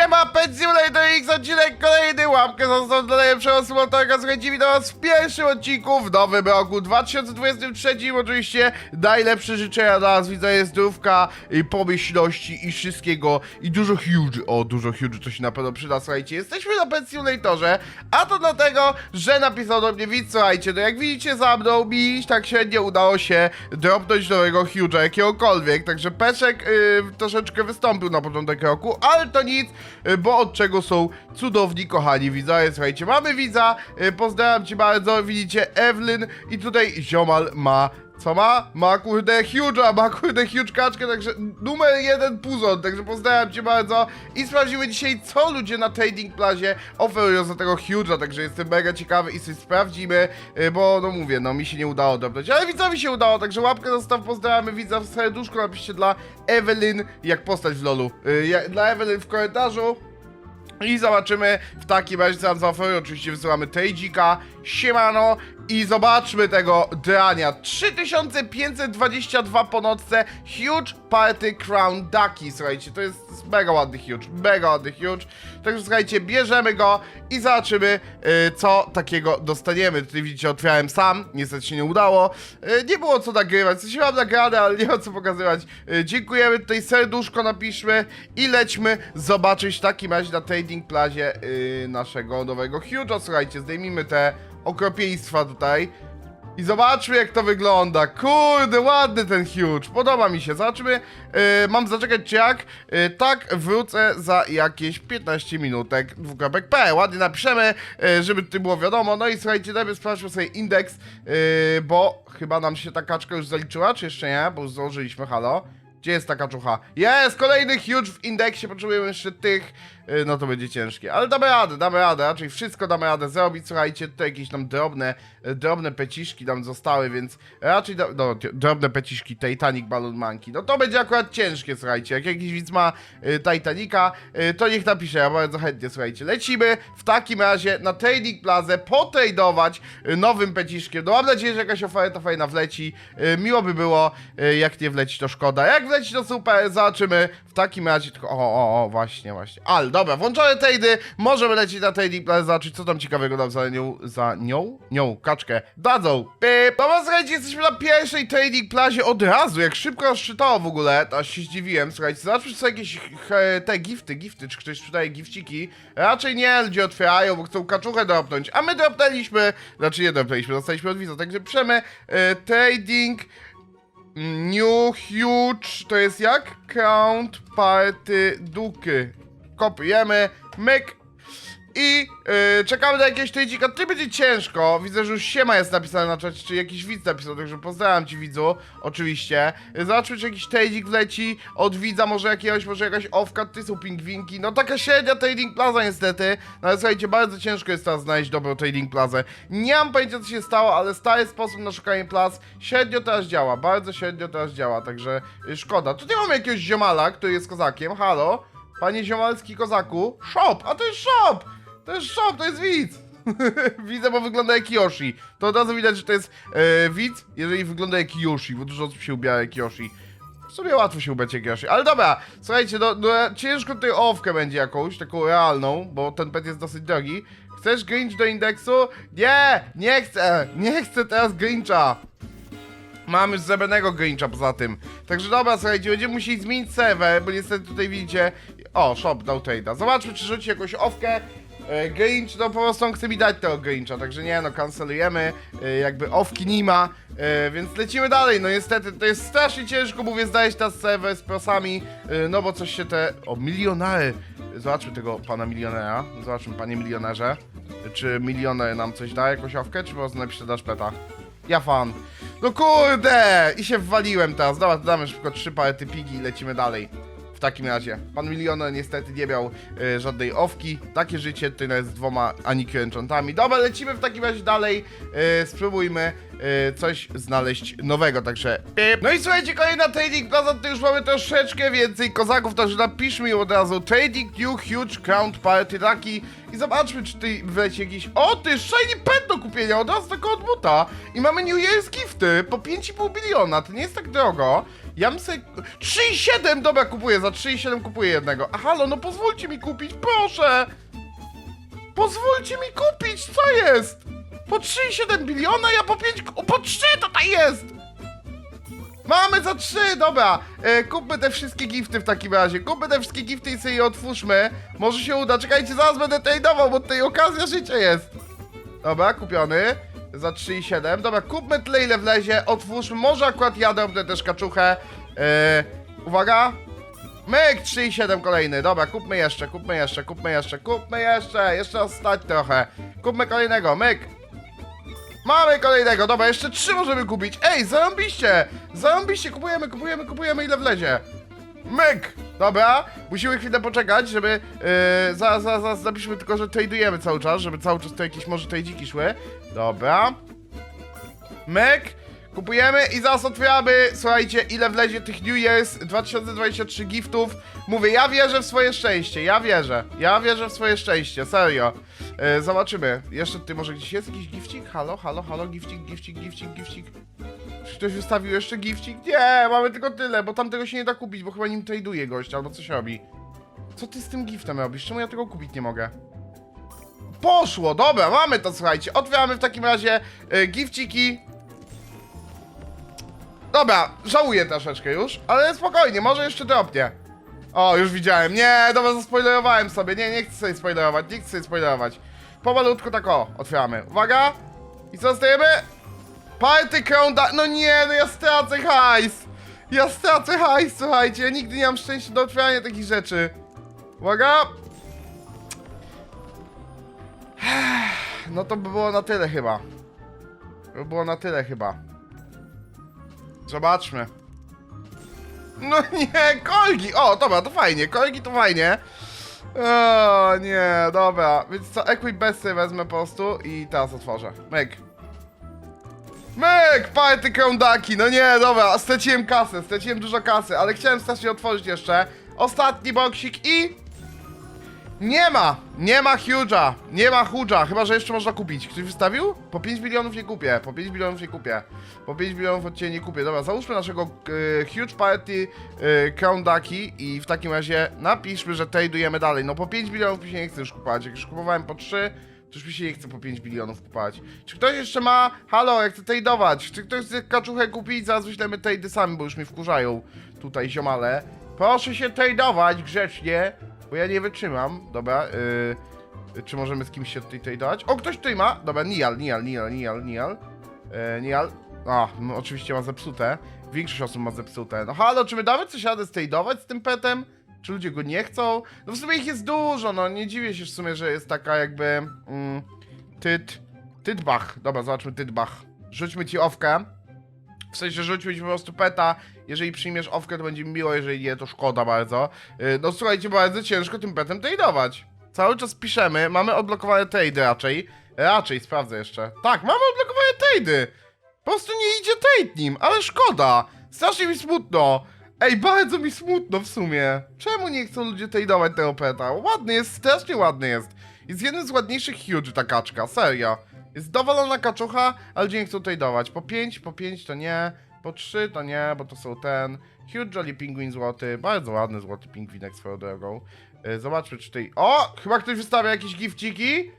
Siema, Pet Simulator X, odcinek kolejny, łapkę został najlepszego symulatorka, słuchajcie do was w pierwszym odcinku w nowym roku 2023, oczywiście najlepsze życzenia dla nas, widzę, zdrówka, i pomyślności i wszystkiego, i dużo huge, o, dużo huge, to się na pewno przyda, słuchajcie, jesteśmy na Pet Simulatorze, a to dlatego, że napisał do mnie widz, słuchajcie, no jak widzicie za mną, mi tak średnio udało się dropnąć nowego huge'a, jakiegokolwiek, także Peszek y, troszeczkę wystąpił na początek roku, ale to nic, bo od czego są cudowni, kochani widzowie, słuchajcie, mamy widza, y, pozdrawiam cię bardzo, widzicie, Evelyn i tutaj ziomal ma co ma? Ma kurde huge'a, ma kurde huge kaczkę, także numer jeden puzon, także pozdrawiam cię bardzo i sprawdzimy dzisiaj, co ludzie na Trading Plazie oferują za tego huge'a, także jestem mega ciekawy i sobie sprawdzimy, y, bo no mówię, no mi się nie udało dobrać, ale widzowi się udało, także łapkę zostaw, pozdrawiamy widza w serduszku, napiszcie dla Evelyn, jak postać w lolu, y, dla Evelyn w komentarzu, i zobaczymy w takim razie co nam zaoferują. Oczywiście wysyłamy Tejdzika, siemano i zobaczmy tego drania. 3522 po nocce, huge party crown ducky. Słuchajcie, to jest, to jest mega ładny huge, mega ładny huge. Także słuchajcie, bierzemy go i zobaczymy y, co takiego dostaniemy. Tutaj widzicie, otwierałem sam, niestety się nie udało. Y, nie było co nagrywać, coś mam nagrane, ale nie ma co pokazywać. Y, dziękujemy, tutaj serduszko napiszmy i lećmy zobaczyć w takim razie na Trading Plazie y, naszego nowego Huge'a. Słuchajcie, zdejmijmy te okropieństwa tutaj. I zobaczmy jak to wygląda. Kurde, ładny ten huge. Podoba mi się. Zobaczmy. Yy, mam zaczekać czy jak? Yy, tak, wrócę za jakieś 15 minutek. P. Ładnie napiszemy, yy, żeby tutaj było wiadomo. No i słuchajcie, najpierw sprawdźmy sobie indeks, yy, bo chyba nam się ta kaczka już zaliczyła, czy jeszcze nie? Bo już założyliśmy, halo. Gdzie jest taka czucha? Jest! Kolejny huge w indeksie, potrzebujemy jeszcze tych, yy, no to będzie ciężkie. Ale damy radę, damy radę, raczej wszystko damy radę zrobić. Słuchajcie, tutaj jakieś tam drobne, yy, drobne peciszki nam zostały, więc raczej, do, no, drobne peciszki Titanic Balloon Monkey. No to będzie akurat ciężkie, słuchajcie. Jak jakiś widz ma yy, Titanica, to niech napisze, ja bardzo chętnie, słuchajcie. Lecimy w takim razie na Trading Plaza potradować nowym peciszkiem. No mam nadzieję, że jakaś oferta fajna wleci. Miło by było, jak nie wleci, to szkoda. Jak wleci, to super, zobaczymy. W takim razie, tylko, o, o, o, właśnie, właśnie. Ale dobra, włączone trady, możemy lecieć na Trading Plaza, zobaczyć, co tam ciekawego nam za nią, za nią, nią, kaczkę, dadzą. Pip. Dobra, słuchajcie, jesteśmy na pierwszej Trading Plazie od razu, jak szybko rozczytało w ogóle, to aż się zdziwiłem, słuchajcie, zobaczmy, czy są jakieś he, te gifty, gifty, czy ktoś sprzedaje gifciki. Raczej nie, ludzie otwierają, bo chcą kaczuchę dropnąć, a my dropnęliśmy, znaczy nie dropnęliśmy, dostaliśmy od widza, także przemy e, Trading New Huge, to jest jak? Count Party Duky. Kopiujemy, myk. I yy, czekamy na jakieś tejdzika. Tutaj będzie ciężko. Widzę, że już siema jest napisane na czacie, czy jakiś widz napisał, także pozdrawiam ci widzu, oczywiście. Zobaczmy, czy jakiś tejdik wleci od widza, może jakiegoś, może jakaś owka, ty są pingwinki. No taka średnia trading plaza niestety. No ale słuchajcie, bardzo ciężko jest teraz znaleźć dobrą trading plazę. Nie mam pojęcia, co się stało, ale stary sposób na szukanie plaz średnio teraz działa, bardzo średnio teraz działa, także yy, szkoda. Tutaj mamy jakiegoś ziomala, który jest kozakiem, halo? Panie ziomalski kozaku, shop, a to jest shop! To jest shop, to jest widz! Widzę, bo wygląda jak Yoshi. To od razu widać, że to jest e, widz, jeżeli wygląda jak Yoshi, bo dużo osób się ubiera jak Yoshi. W sumie łatwo się ubrać jak Yoshi, ale dobra, słuchajcie, no, no ciężko tutaj owkę będzie jakąś, taką realną, bo ten pet jest dosyć drogi. Chcesz Grinch do indeksu? Nie, nie chcę, nie chcę teraz Grincha. Mam już zebranego Grincha poza tym. Także dobra, słuchajcie, będziemy musieli zmienić serwer, bo niestety tutaj widzicie... O, shop dał trade'a. Zobaczmy, czy rzuci jakąś owkę. E, Grinch, no po prostu on chce mi dać tego Grincha, także nie, no kancelujemy, e, jakby owki nie ma, e, więc lecimy dalej, no niestety to jest strasznie ciężko, mówię, znaleźć teraz serwer z prosami, no bo coś się te... O, milionary! Zobaczmy tego pana milionera, zobaczmy panie milionerze, czy milioner nam coś da, jakąś owkę, czy po prostu napisze dasz peta? Ja fan. No kurde! I się wwaliłem teraz. Dobra, damy szybko trzy party pigi i lecimy dalej. W takim razie. Pan milioner niestety nie miał e, żadnej owki. Takie życie nawet z dwoma Aniki Enchantami. Dobra, lecimy w takim razie dalej. E, spróbujmy. y, coś znaleźć nowego, także pip. No i słuchajcie, kolejna Trading Plaza, to już mamy troszeczkę więcej kozaków, także napiszmy ją od razu Trading New Huge Crown Party Lucky i zobaczmy, czy tutaj wleci jakiś... O, ty, Shiny Pet do kupienia, od razu tylko od buta. I mamy New Year's Gifty po 5,5 biliona, to nie jest tak drogo. Ja bym sobie... 3,7, dobra, kupuję, za 3,7 kupuję jednego. A halo, no pozwólcie mi kupić, proszę! Pozwólcie mi kupić, co jest? Po 3,7 biliona, ja po 5... O, po 3 tutaj jest! Mamy za 3, dobra. E, kupmy te wszystkie gifty w takim razie. Kupmy te wszystkie gifty i sobie je otwórzmy. Może się uda. Czekajcie, zaraz będę tradeował, bo tutaj okazja życia jest. Dobra, kupiony. Za 3,7. Dobra, kupmy tyle ile wlezie. Otwórzmy. Może akurat ja drobnę też kaczuchę. E, uwaga. Myk 3,7 kolejny. Dobra, kupmy jeszcze, kupmy jeszcze, kupmy jeszcze, kupmy jeszcze. Jeszcze ostać trochę. Kupmy kolejnego. Myk. Mamy kolejnego, dobra, jeszcze trzy możemy kupić. Ej, zarąbiście! Zarąbiście, kupujemy, kupujemy, kupujemy, ile wlezie. Myk! Dobra, musimy chwilę poczekać, żeby... Yy, zaraz, zaraz, zaraz napiszmy tylko, że tradujemy cały czas, żeby cały czas to jakieś może tradziki szły. Dobra. Myk! Kupujemy i zaraz otwieramy, słuchajcie, ile wlezie tych New Year's 2023 giftów. Mówię, ja wierzę w swoje szczęście, ja wierzę. Ja wierzę w swoje szczęście, serio. E, zobaczymy. Jeszcze ty może gdzieś jest jakiś gifcik? Halo, halo, halo, gifcik, gifcik, gifcik, gifcik. Czy ktoś wystawił jeszcze gifcik? Nie, mamy tylko tyle, bo tamtego się nie da kupić, bo chyba nim traduje gość, albo coś robi. Co ty z tym giftem robisz? Czemu ja tego kupić nie mogę? Poszło, dobra, mamy to, słuchajcie. Otwieramy w takim razie e, gifciki. Dobra, żałuję troszeczkę już, ale spokojnie, może jeszcze dropnie. O, już widziałem. Nie, dobra, zaspoilerowałem sobie. Nie, nie chcę sobie spoilerować, nie chcę sobie spoilerować. Pomalutku tak o, otwieramy. Uwaga! I co dostajemy? Party Crown da... No nie, no ja stracę hajs! Ja stracę hajs, słuchajcie, ja nigdy nie mam szczęścia do otwierania takich rzeczy. Uwaga! No to by było na tyle chyba. By było na tyle chyba. Zobaczmy. No nie, kolgi! O, dobra, to fajnie, kolgi to fajnie. O, nie, dobra. Więc co, Equip Best sobie wezmę po prostu i teraz otworzę. Myk. Myk! Party Crown-Ducky, no nie, dobra, straciłem kasę, straciłem dużo kasy, ale chciałem strasznie otworzyć jeszcze. Ostatni boksik i... Nie ma! Nie ma Huge'a! Nie ma Huge'a, chyba że jeszcze można kupić. Ktoś wystawił? Po 5 milionów nie kupię, po 5 milionów nie kupię. Po 5 milionów od ciebie nie kupię. Dobra, załóżmy naszego e, Huge Party Ducky i w takim razie napiszmy, że tradujemy dalej. No po 5 milionów mi się nie chce już kupować. Jak już kupowałem po 3, to już mi się nie chce po 5 milionów kupować. Czy ktoś jeszcze ma... Halo, jak chcę tradować? Czy ktoś chce kaczuchę kupić? Zaraz wyślemy trady sami, bo już mi wkurzają tutaj ziomale. Proszę się tradować grzecznie, bo ja nie wytrzymam. Dobra, yy, czy możemy z kimś się tutaj tradować? O, ktoś tutaj ma! Dobra, Nial, Nial, Nial, Nial, Nial. E, Nial. A, no oczywiście ma zepsute. Większość osób ma zepsute. No halo, czy my damy coś radę tradować z tym petem? Czy ludzie go nie chcą? No w sumie ich jest dużo, no nie dziwię się w sumie, że jest taka jakby... Mm, tyt... Tytbach. Dobra, zobaczmy Tytbach. Rzućmy ci owkę. W sensie rzućmy ci po prostu peta. Jeżeli przyjmiesz owkę, to będzie mi miło, jeżeli nie, to szkoda bardzo. Yy, no słuchajcie, bardzo ciężko tym petem tradować. Cały czas piszemy, mamy odblokowane trady raczej. Raczej, sprawdzę jeszcze. Tak, mamy odblokowane trady. Po prostu nie idzie trade nim, ale szkoda. Strasznie mi smutno. Ej, bardzo mi smutno w sumie. Czemu nie chcą ludzie tradować tego peta? Ładny jest, strasznie ładny jest. Jest jednym z ładniejszych huge ta kaczka, serio. Jest dowolona kaczucha, ale nie chcą tradować. Po 5, po 5 to nie, po 3 to nie, bo to są ten. Huge Jolly Penguin złoty, bardzo ładny złoty pingwinek swoją drogą. Yy, zobaczmy czy tutaj... O! Chyba ktoś wystawia jakieś gifciki.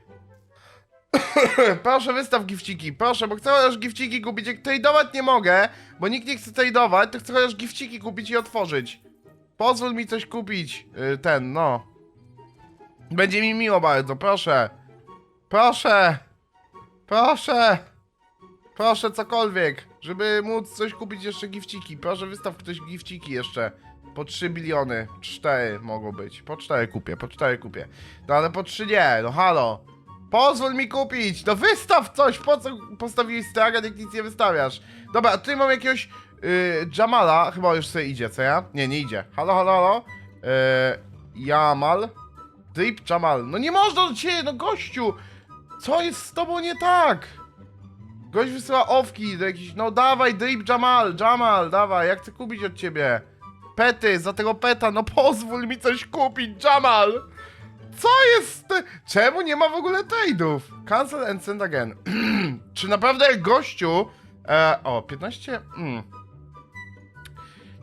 proszę wystaw gifciki, proszę, bo chcę chociaż gifciki kupić. Jak tradować nie mogę, bo nikt nie chce tradować, to chcę chociaż gifciki kupić i otworzyć. Pozwól mi coś kupić. Yy, ten, no. Będzie mi miło bardzo, proszę. Proszę. Proszę. Proszę cokolwiek, żeby móc coś kupić jeszcze gifciki. Proszę wystaw ktoś gifciki jeszcze. Po 3 biliony. 4 mogą być. Po 4 kupię, po 4 kupię. No ale po 3 nie, no halo. Pozwól mi kupić! No wystaw coś! Po co postawiłeś stragan, jak nic nie wystawiasz? Dobra, a tutaj mam jakiegoś yy, Jamala, chyba już sobie idzie, co ja? Nie, nie idzie. Halo, halo, halo? Yy, Jamal? Drip Jamal. No nie można do ciebie, no gościu! Co jest z tobą nie tak? Gość wysyła owki do jakichś, no dawaj, drip Jamal, Jamal, dawaj, ja chcę kupić od ciebie. Pety, za tego peta, no pozwól mi coś kupić, Jamal. Co jest? Czemu nie ma w ogóle trade'ów? Cancel and send again. Czy naprawdę gościu... E, o, 15... Mm.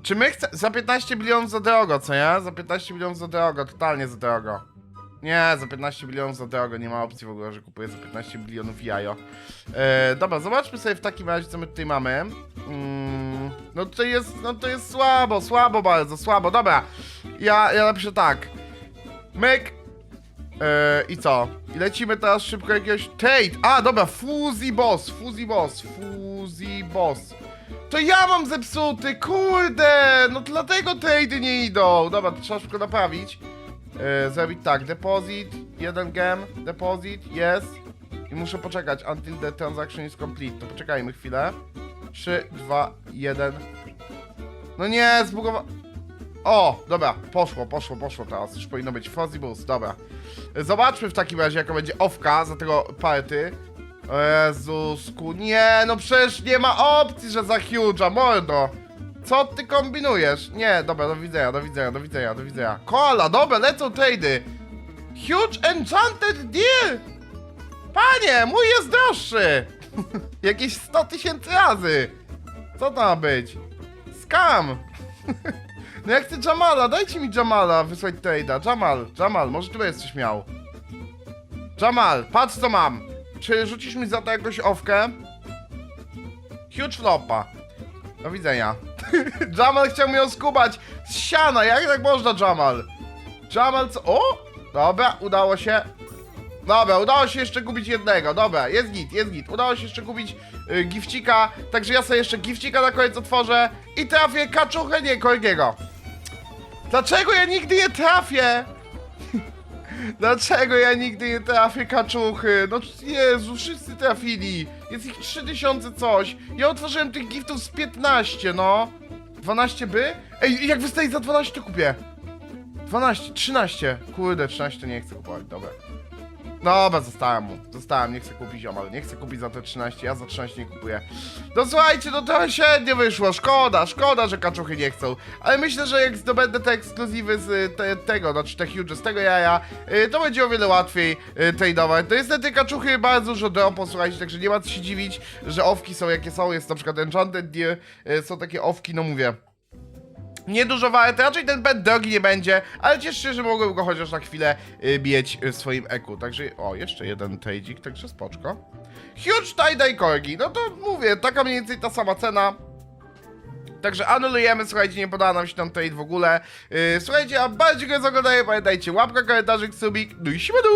Czy my chcemy... Za 15 milionów za drogo, co nie? Za 15 milionów za drogo, totalnie za drogo. Nie, za 15 milionów za drogo, nie ma opcji w ogóle, że kupuję za 15 milionów jajo. E, dobra, zobaczmy sobie w takim razie, co my tutaj mamy. Mm, no to jest, no to jest słabo, słabo bardzo, słabo. Dobra, ja, ja napiszę tak. Myk. E, I co? I lecimy teraz szybko jakiegoś... Tate! A, dobra, Fuzzy Boss, Fuzzy Boss, Fuzzy Boss. To ja mam zepsuty, kurde! No dlatego Tate nie idą. Dobra, to trzeba szybko naprawić. E, zrobić tak, deposit, jeden gem, deposit, yes. I muszę poczekać until the transaction is complete. To poczekajmy chwilę. 3, 2, 1. No nie, zbugowa... O, dobra, poszło, poszło, poszło teraz. Już powinno być Fuzzy Boost, dobra. Zobaczmy w takim razie, jaka będzie owka za tego party. Jezusku, nie, no przecież nie ma opcji, że za huge'a, mordo. Co ty kombinujesz? Nie, dobra, do widzenia, do widzenia, do widzenia, do widzenia. Koala, dobra, lecą trade'y. Huge Enchanted Deal! Panie, mój jest droższy! Jakieś 100 tysięcy razy! Co to ma być? Scam! no ja chcę Jamala, dajcie mi Jamala wysłać trade'a. Jamal, Jamal, może ty będziesz coś miał. Jamal, patrz co mam. Czy rzucisz mi za to jakąś owkę? Huge flopa. Do widzenia. Jamal chciał mnie oskubać z siana, jak tak można Jamal? Jamal co? O! Dobra, udało się. Dobra, udało się jeszcze kupić jednego. Dobra, jest git, jest git. Udało się jeszcze kupić y, gifcika, także ja sobie jeszcze gifcika na koniec otworzę i trafię kaczuchę, nie, Korgiego. Dlaczego ja nigdy nie trafię? Dlaczego ja nigdy nie trafię kaczuchy? No Jezu, wszyscy trafili. Jest ich 3000 coś. Ja otworzyłem tych giftów z 15, no. 12 by? Ej, jak wystaje za 12 to kupię. 12, 13. Kurde, 13 nie chcę kupować, dobra. Dobra, zostałem mu. Zostałem, nie chcę kupić ziomal. Nie chcę kupić za te 13, ja za 13 nie kupuję. No słuchajcie, no trochę średnio wyszło. Szkoda, szkoda, że kaczuchy nie chcą. Ale myślę, że jak zdobędę te ekskluzywy z y, te, tego, znaczy te huge z tego jaja, y, to będzie o wiele łatwiej y, tradeować. To niestety kaczuchy bardzo dużo dropo, słuchajcie, także nie ma co się dziwić, że owki są jakie są. Jest na przykład Enchanted Deer, są takie owki, no mówię. Niedużo warte, raczej ten pet drogi nie będzie, ale cieszę się, że mogłem go chociaż na chwilę y, mieć w swoim eku. Także, o, jeszcze jeden tradezik, także spoczko. Huge tie-dye corgi, no to mówię, taka mniej więcej ta sama cena. Także anulujemy, słuchajcie, nie podała nam się tam trade w ogóle. Yy, słuchajcie, a bardzo dziękuję za oglądanie, pamiętajcie, łapka, komentarzyk, subik, no i siemanu!